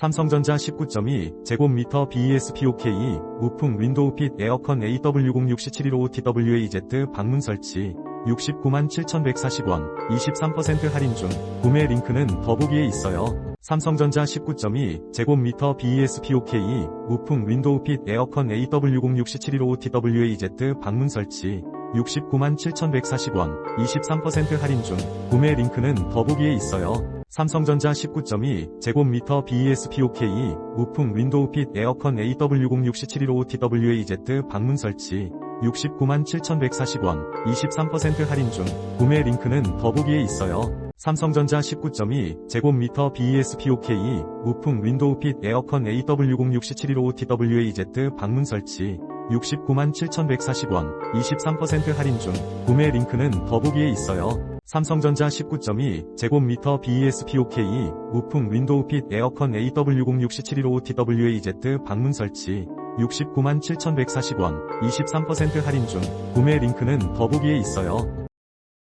삼성전자 19.2 제곱미터 BESPOK 우풍 윈도우 핏 에어컨 AW066715TWAZ 방문 설치 69만 7,140원 23% 할인 중 구매 링크는 더보기에 있어요. 삼성전자 19.2 제곱미터 BESPOK 우풍 윈도우 핏 에어컨 AW066715TWAZ 방문 설치 69만 7,140원 23% 할인 중 구매 링크는 더보기에 있어요. 삼성전자 19.2 제곱미터 BESPOK 우풍 윈도우 핏 에어컨 AW066715TWAZ 방문 설치 69만 7,140원 23% 할인 중 구매 링크는 더보기에 있어요. 삼성전자 19.2 제곱미터 BESPOK 우풍 윈도우 핏 에어컨 AW066715TWAZ 방문 설치 69만 7,140원 23% 할인 중 구매 링크는 더보기에 있어요. 삼성전자 19.2 제곱미터 BESPOK 우풍 윈도우 핏 에어컨 AW066715TWAZ 방문 설치 69만 7,140원 23% 할인 중 구매 링크는 더보기에 있어요.